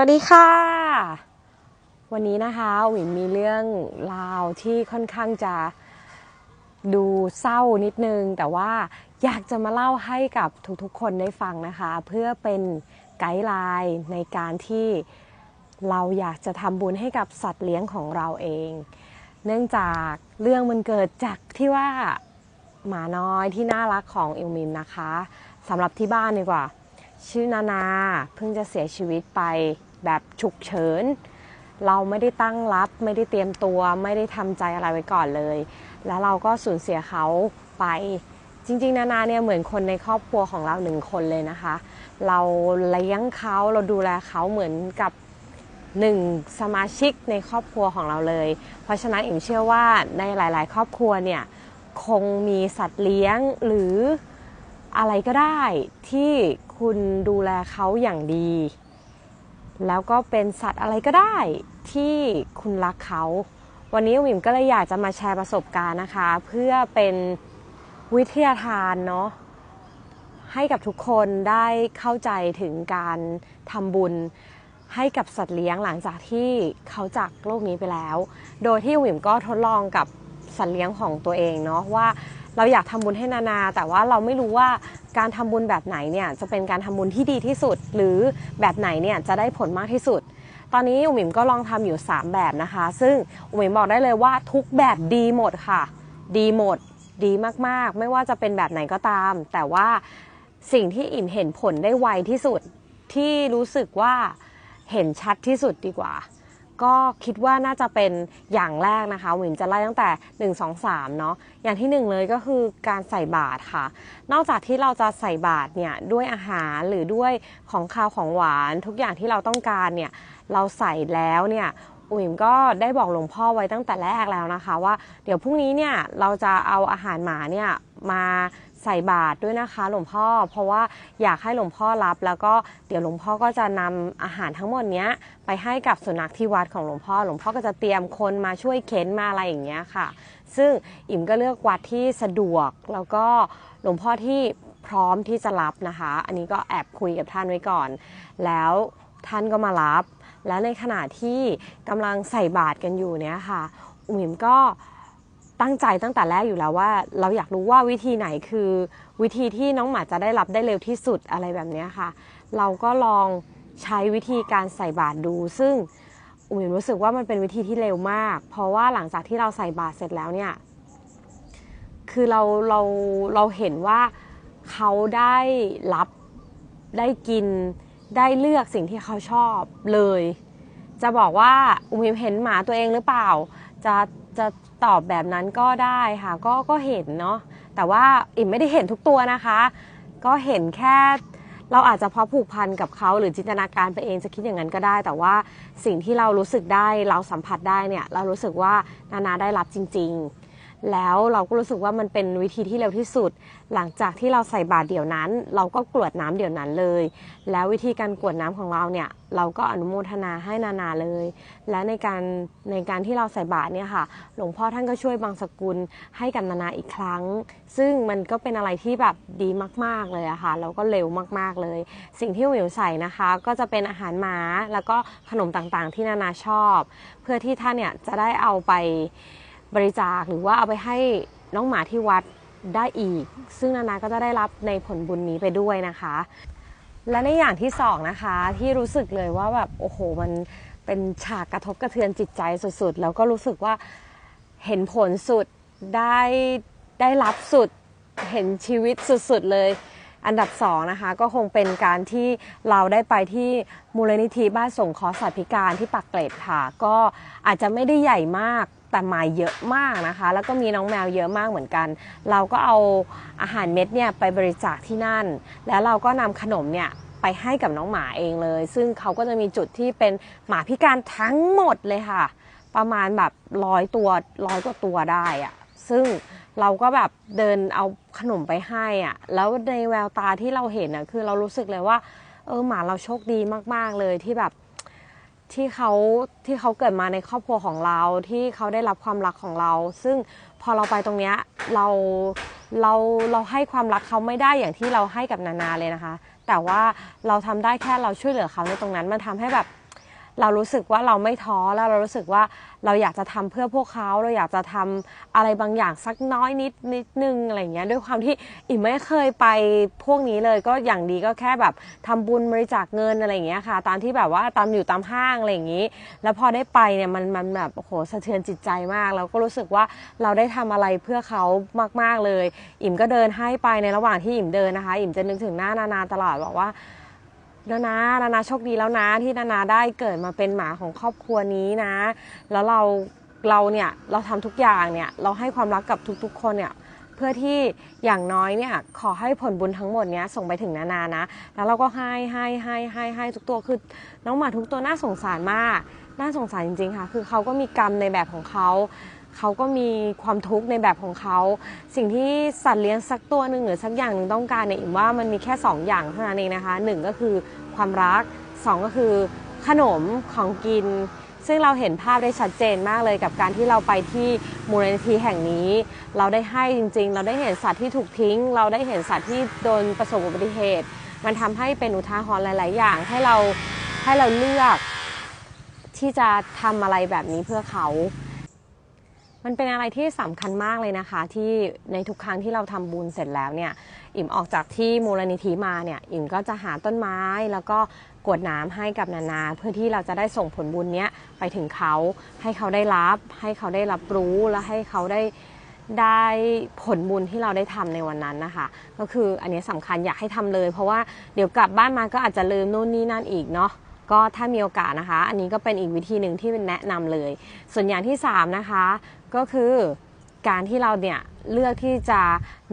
วัสดีค่ะ วันนี้นะคะหวินมีเรื่องราวที่ค่อนข้างจะดูเศร้านิดนึง แต่ว่าอยากจะมาเล่าให้กับทุกๆคนได้ฟังนะคะ เพื่อเป็นไกด์ไลน์ในการที่เราอยากจะทำบุญให้กับสัตว์เลี้ยงของเราเอง เนื่องจากเรื่องมันเกิดจากที่ว่าหมาน้อยที่น่ารักของอิลมินนะคะสำหรับที่บ้านดีกว่า ชื่อนานาเพิ่งจะเสียชีวิตไป แบบฉุกเฉิน เราไม่ได้ตั้งรับ ไม่ได้เตรียมตัว ไม่ได้ทำใจอะไรไว้ก่อนเลย แล้วเราก็สูญเสียเขาไป จริง ๆ นานาเนี่ยเหมือนคนในครอบครัวของเราหนึ่งคนเลยนะคะ เราเลี้ยงเขาเราดูแลเขาเหมือนกับหนึ่งสมาชิกในครอบครัวของเราเลย เพราะฉะนั้นอิมเชื่อว่าในหลาย ๆ ครอบครัวเนี่ยคงมีสัตว์เลี้ยงหรืออะไรก็ได้ที่คุณดูแลเขาอย่างดี แล้วก็เป็นสัตว์อะไรก็ได้ที่คุณรักเขา วันนี้วิมก็เลยอยากจะมาแชร์ประสบการณ์นะคะ เพื่อเป็นวิทยาทานเนาะให้กับทุกคนได้เข้าใจถึงการทำบุญให้กับสัตว์เลี้ยงหลังจากที่เขาจากโลกนี้ไปแล้ว โดยที่วิมก็ทดลองกับ สัตว์เลี้ยงของตัวเองเนาะว่าเราอยากทำบุญให้นานา แต่ว่าเราไม่รู้ว่าการทำบุญแบบไหนเนี่ยจะเป็นการทำบุญที่ดีที่สุด หรือแบบไหนเนี่ยจะได้ผลมากที่สุด ตอนนี้อุ๋มิมก็ลองทำอยู่ 3 แบบนะคะ ซึ่งอุ๋มิมบอกได้เลยว่าทุกแบบดีหมดค่ะ ดีหมด ดีมากๆ ไม่ว่าจะเป็นแบบไหนก็ตาม แต่ว่าสิ่งที่อิ่มเห็นผลได้ไวที่สุดที่รู้สึกว่าเห็นชัดที่สุดดีกว่า ก็คิดว่าน่าจะเป็นอย่างแรกนะคะวิมจะไล่ตั้งแต่ 1 2 3 เนาะอย่างที่ 1 เลยก็คือการใส่บาตรค่ะ นอกจากที่เราจะใส่บาตรเนี่ยด้วยอาหารหรือด้วยของคาวของหวานทุกอย่างที่เราต้องการเนี่ยเราใส่แล้วเนี่ยอุ๋มก็ได้บอกหลวงพ่อไว้ตั้งแต่แรกแล้วนะคะ ว่าเดี๋ยวพรุ่งนี้เนี่ยเราจะเอาอาหารหมาเนี่ย มาใส่บาตรด้วยนะคะ หลวงพ่อ เพราะว่าอยากให้หลวงพ่อรับ แล้วก็เดี๋ยวหลวงพ่อก็จะนำอาหารทั้งหมดเนี้ยไปให้กับสุนัขที่วัดของหลวงพ่อ หลวงพ่อก็จะเตรียมคนมาช่วยเข็นมาอะไรอย่างเงี้ยค่ะ ซึ่งอิ่มก็เลือกวัดที่สะดวกแล้วก็หลวงพ่อที่พร้อมที่จะรับนะคะ อันนี้ก็แอบคุยกับท่านไว้ก่อน แล้วท่านก็มารับ แล้วในขณะที่กำลังใส่บาตรกันอยู่เนี้ยค่ะอุ๋มก็ ตั้งใจตั้งแต่แรกอยู่แล้วว่า เราอยากรู้ว่าวิธีไหนคือวิธีที่น้องหมาจะได้รับได้เร็วที่สุดอะไรแบบนี้ค่ะ เราก็ลองใช้วิธีการใส่บาตรดู ซึ่งอุ๋มรู้สึกว่ามันเป็นวิธีที่เร็วมาก เพราะว่าหลังจากที่เราใส่บาตรเสร็จแล้วเนี่ยคือเราเราเราเห็นว่าเขาได้รับได้กินได้เลือกสิ่งที่เขาชอบเลย จะบอกว่าอุ๋มเห็นหมาตัวเองหรือเปล่า จะ จะตอบแบบนั้นก็ได้ค่ะ ก็ก็เห็นเนาะแต่ว่าอิ่มไม่ได้เห็นทุกตัวนะคะ ก็เห็นแค่เราอาจจะเพราะผูกพันกับเขาหรือจินตนาการไปเองจะคิดอย่างนั้นก็ได้ แต่ว่าสิ่งที่เรารู้สึกได้เราสัมผัสได้เนี่ยเรารู้สึกว่านานาได้รับจริง ๆ แล้วเราก็รู้สึกว่ามันเป็นวิธีที่เร็วที่สุด หลังจากที่เราใส่บาตรเดี๋ยวนั้น เราก็กรวดน้ำเดี๋ยวนั้นเลย แล้ววิธีการกรวดน้ำของเราเนี่ยเราก็อนุโมทนาให้นานาเลย และในการในการที่เราใส่บาตรเนี่ยค่ะ หลวงพ่อท่านก็ช่วยบางสกุลให้กับนานาอีกครั้ง ซึ่งมันก็เป็นอะไรที่แบบดีมาก ๆเลยอะค่ะแล้วก็เร็วมากๆเลย สิ่งที่วิวใส่นะคะ ก็จะเป็นอาหารหมาแล้วก็ขนมต่างๆ ที่นานาชอบ เพื่อที่ท่านเนี่ยจะได้เอาไป บริจาคหรือว่าเอาไปให้น้องหมาที่วัดได้อีก ซึ่งนานาก็จะได้รับในผลบุญนี้ไปด้วยนะคะ และในอย่างที่สองนะคะที่รู้สึกเลยว่าแบบโอ้โหมันเป็นฉากกระทบกระเทือนจิตใจสุดๆ แล้วก็รู้สึกว่าเห็นผลสุดได้ได้รับสุดเห็นชีวิตสุดๆเลย อันดับสองนะคะก็คงเป็นการที่เราได้ไปที่มูลนิธิบ้านสงเคอสัตว์พิการที่ปักเกร็ดค่ะ ก็อาจจะไม่ได้ใหญ่มาก แต่หมาเยอะมากนะคะ แล้วก็มีน้องแมวเยอะมากเหมือนกัน เราก็เอาอาหารเม็ดเนี่ยไปบริจาคที่นั่น แล้วเราก็นำขนมเนี่ยไปให้กับน้องหมาเองเลย ซึ่งเขาก็จะมีจุดที่เป็นหมาพิการทั้งหมดเลยค่ะ ประมาณแบบร้อยตัวร้อยกว่าตัวได้อะซึ่งเราก็แบบเดินเอาขนมไปให้อะแล้วในแววตาที่เราเห็นอะคือเรารู้สึกเลยว่า เออหมาเราโชคดีมากๆเลยที่แบบ ที่เขาที่เขาเกิดมาในครอบครัวของเราที่เขาได้รับความรักของเรา ซึ่งพอเราไปตรงเนี้ยเราเราเราให้ความรักเขาไม่ได้อย่างที่เราให้กับนานาเลยนะคะ แต่ว่าเราทำได้แค่เราช่วยเหลือเขาในตรงนั้นมันทำให้แบบ เรารู้สึกว่าเราไม่ท้อแล้วเรารู้สึกว่าเราอยากจะทำเพื่อพวกเขาเราอยากจะทำอะไรบางอย่างสักน้อยนิดนิดนึงอะไรเงี้ยด้วยความที่อิ่มไม่เคยไปพวกนี้เลย ก็อย่างดีก็แค่แบบทำบุญบริจาคเงินอะไรเงี้ยค่ะ ตามที่แบบว่าตามอยู่ตามห้างอะไรอย่างนี้ แล้วพอได้ไปเนี่ยมันมันแบบโอ้โหสะเทือนจิตใจมาก แล้วก็รู้สึกว่าเราได้ทำอะไรเพื่อเขามาก ๆเลย อิ่มก็เดินให้ไปในระหว่างที่อิ่มเดินนะคะ อิ่มจะนึกถึงหน้านานาตลอดบอกว่า นานานานาโชคดีแล้วนะที่นานาได้เกิดมาเป็นหมาของครอบครัวนี้นะ แล้วเราเราเนี่ยเราทำทุกอย่างเนี่ยเราให้ความรักกับทุกๆ คนเนี่ยเพื่อที่อย่างน้อยเนี่ยขอให้ผลบุญทั้งหมดเนี้ยส่งไปถึงนานานะ แล้วเราก็ให้ให้ให้ให้ให้ทุกตัวคือน้องหมาทุกตัวน่าสงสารมากน่าสงสารจริงๆค่ะ คือเขาก็มีกรรมในแบบของเขา เขาก็มีความทุกข์ในแบบของเขา สิ่งที่สัตว์เลี้ยงสักตัวหนึ่งหรือสักอย่างหนึ่งต้องการเนี่ยอิมว่ามันมีแค่ 2 อย่างเท่านั้นเองนะคะหนึ่งก็คือความรักสองก็คือขนมของกิน ซึ่งเราเห็นภาพได้ชัดเจนมากเลยกับการที่เราไปที่มูลนิธิแห่งนี้ เราได้ให้จริง ๆ เราได้เห็นสัตว์ที่ถูกทิ้ง เราได้เห็นสัตว์ที่โดนประสบอุบัติเหตุ มันทำให้เป็นอุทาหรณ์หลาย ๆ อย่างให้เราให้เราเลือกที่จะทำอะไรแบบนี้เพื่อเขา มันเป็นอะไรที่สำคัญมากเลยนะคะ ที่ในทุกครั้งที่เราทำบุญเสร็จแล้วเนี่ย อิ่มออกจากที่มูลนิธิมาเนี่ย อิ่มก็จะหาต้นไม้แล้วก็กวดน้ำให้กับนานา เพื่อที่เราจะได้ส่งผลบุญเนี้ยไปถึงเขาให้เขาได้รับ ให้เขาได้รับรู้และให้เขาได้ได้ผลบุญที่เราได้ทำในวันนั้นนะคะ ก็คืออันนี้สำคัญอยากให้ทำเลย เพราะว่าเดี๋ยวกลับบ้านมาก็อาจจะลืมนู่นนี่นั่นอีกเนาะก็ถ้ามีโอกาสนะคะ อันนี้ก็เป็นอีกวิธีหนึ่งที่เป็นแนะนำเลย ส่วนอย่างที่3นะคะ ก็คือการที่เราเนี่ยเลือกที่จะ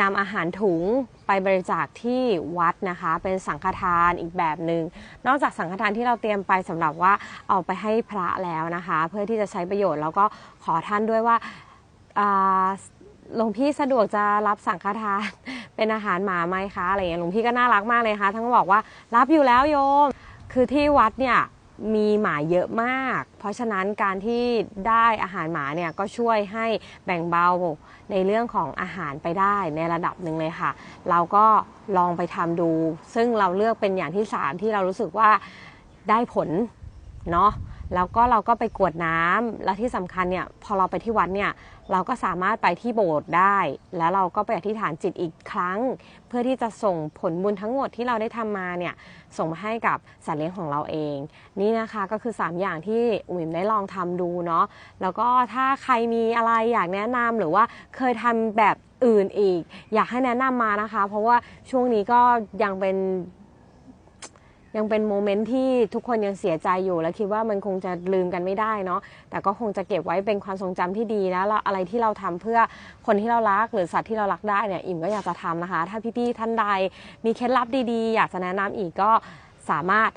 นำอาหารถุงไปบริจาคที่วัดนะคะ เป็นสังฆทานอีกแบบหนึง่งนอกจากสังฆทานที่เราเตรียมไปสำหรับว่าเอาไปให้พระแล้วนะคะ เพื่อที่จะใช้ประโยชน์แล้วก็ขอท่านด้วยว่าหลวงพี่สะดวกจะรับสังฆทานเป็นอาหารหมาไหมคะอะไรอย่างเงี้ยหลวงพี่ก็น่ารักมากเลยค่ะทั้งบอกว่ารับอยู่แล้วโยม คือที่วัดเนี่ย มีหมาเยอะมาก เพราะฉะนั้นการที่ได้อาหารหมาเนี่ยก็ช่วยให้แบ่งเบาในเรื่องของอาหารไปได้ในระดับหนึ่งเลยค่ะ เราก็ลองไปทำดู ซึ่งเราเลือกเป็นอย่างที่สามที่เรารู้สึกว่าได้ผลเนาะแล้วก็เราก็ไปกรวดน้ำและที่สำคัญเนี่ยพอเราไปที่วัดเนี่ย เราก็สามารถไปที่โบสถ์ได้ แล้วเราก็ไปอธิษฐานจิตอีกครั้ง เพื่อที่จะส่งผลบุญทั้งหมดที่เราได้ทำมาเนี่ยส่งมาให้กับสัตว์เลี้ยงของเราเอง นี่นะคะก็คือ 3 อย่างที่อุ๋มได้ลองทำดูเนาะแล้วก็ถ้าใครมีอะไรอยากแนะนำหรือว่าเคยทำแบบอื่นอีก อยากให้แนะนำมานะคะ เพราะว่าช่วงนี้ก็ยังเป็น ยังเป็นโมเมนต์ที่ทุกคนยังเสียใจอยู่ และคิดว่ามันคงจะลืมกันไม่ได้เนาะแต่ก็คงจะเก็บไว้เป็นความทรงจำที่ดีนะแล้วอะไรที่เราทำเพื่อคนที่เรารักหรือสัตว์ที่เรารักได้เนี่ยอิ่มก็อยากจะทำนะคะ ถ้าพี่ๆท่านใดมีเคล็ดลับดีๆ อยากจะแนะนำอีกก็สามารถ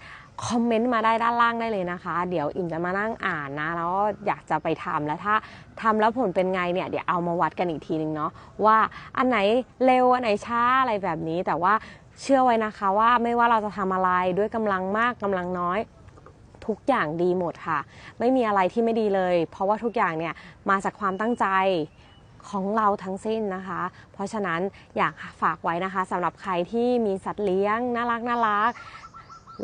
คอมเมนต์มาได้ด้านล่างได้เลยนะคะ เดี๋ยวอิ่มจะมานั่งอ่านนะ แล้วอยากจะไปทำแล้วถ้าทำแล้วผลเป็นไงเนี่ยเดี๋ยวเอามาวัดกันอีกทีนึงเนาะว่าอันไหนเร็วอันไหนช้าอะไรแบบนี้ แต่ว่าเชื่อไว้นะคะว่าไม่ว่าเราจะทำอะไรด้วยกำลังมากกำลังน้อยทุกอย่างดีหมดค่ะ ไม่มีอะไรที่ไม่ดีเลย เพราะว่าทุกอย่างเนี่ยมาจากความตั้งใจของเราทั้งสิ้นนะคะ เพราะฉะนั้นอยากฝากไว้นะคะสำหรับใครที่มีสัตว์เลี้ยงน่ารักน่ารัก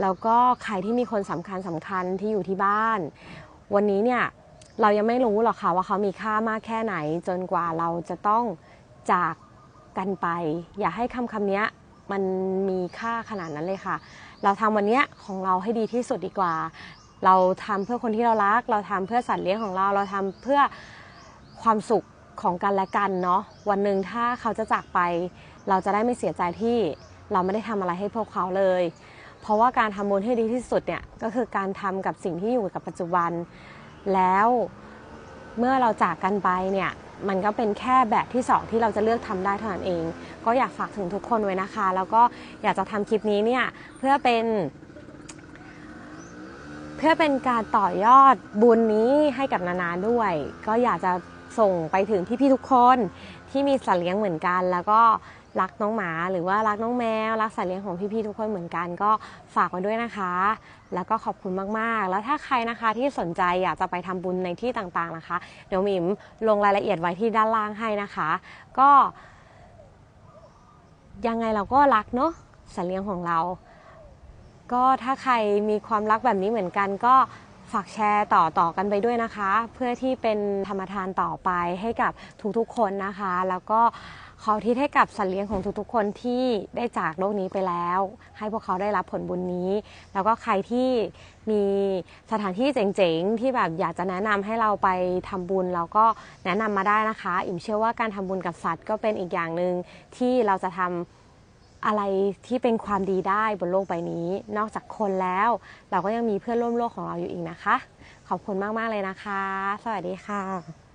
แล้วก็ใครที่มีคนสำคัญสำคัญที่อยู่ที่บ้าน วันนี้เนี่ยเรายังไม่รู้หรอกค่ะว่าเขามีค่ามากแค่ไหน จนกว่าเราจะต้องจากกันไป อย่าให้คำคำนี้มันมีค่าขนาดนั้นเลยค่ะ เราทำวันนี้ของเราให้ดีที่สุดดีกว่า เราทำเพื่อคนที่เรารัก เราทำเพื่อสัตว์เลี้ยงของเรา เราทำเพื่อความสุขของกันและกันเนาะ วันหนึ่งถ้าเขาจะจากไป เราจะได้ไม่เสียใจที่เราไม่ได้ทำอะไรให้พวกเขาเลย เพราะว่าการทำบุญให้ดีที่สุดเนี่ยก็คือการทำกับสิ่งที่อยู่กับปัจจุบัน แล้วเมื่อเราจากกันไปเนี่ยมันก็เป็นแค่แบบที่สองที่เราจะเลือกทำได้เท่านั้นเอง ก็อยากฝากถึงทุกคนไว้นะคะ แล้วก็อยากจะทำคลิปนี้เนี่ยเพื่อเป็น เพื่อเป็นการต่อยอดบุญนี้ให้กับนานาด้วย ก็อยากจะส่งไปถึงพี่ๆทุกคนที่มีสัตว์เลี้ยงเหมือนกัน แล้วก็ รักน้องหมาหรือว่ารักน้องแมว รักสัตว์เลี้ยงของพี่ๆทุกคนเหมือนกันก็ฝากไว้ด้วยนะคะ แล้วก็ขอบคุณมากๆ แล้วถ้าใครนะคะที่สนใจอยากจะไปทำบุญในที่ต่างๆนะคะ เดี๋ยวมิมลงรายละเอียดไว้ที่ด้านล่างให้นะคะ ก็ ยังไงเราก็รักเนาะสัตว์เลี้ยงของเรา ก็ถ้าใครมีความรักแบบนี้เหมือนกันก็ ฝากแชร์ต่อต่อกันไปด้วยนะคะ เพื่อที่เป็นธรรมทานต่อไปให้กับทุกๆคนนะคะ แล้วก็ขอทิศให้กับสัตว์เลี้ยงของทุกๆคนที่ได้จากโลกนี้ไปแล้ว ให้พวกเขาได้รับผลบุญนี้ แล้วก็ใครที่มีสถานที่เจ๋งๆ ที่แบบอยากจะแนะนำให้เราไปทำบุญเราก็แนะนำมาได้นะคะ อิ่มเชื่อว่าการทำบุญกับสัตว์ก็เป็นอีกอย่างหนึ่งที่เราจะทำ อะไรที่เป็นความดีได้บนโลกใบนี้ นอกจากคนแล้ว เราก็ยังมีเพื่อนร่วมโลกของเราอยู่อีกนะคะ ขอบคุณมาก ๆ เลยนะคะ สวัสดีค่ะ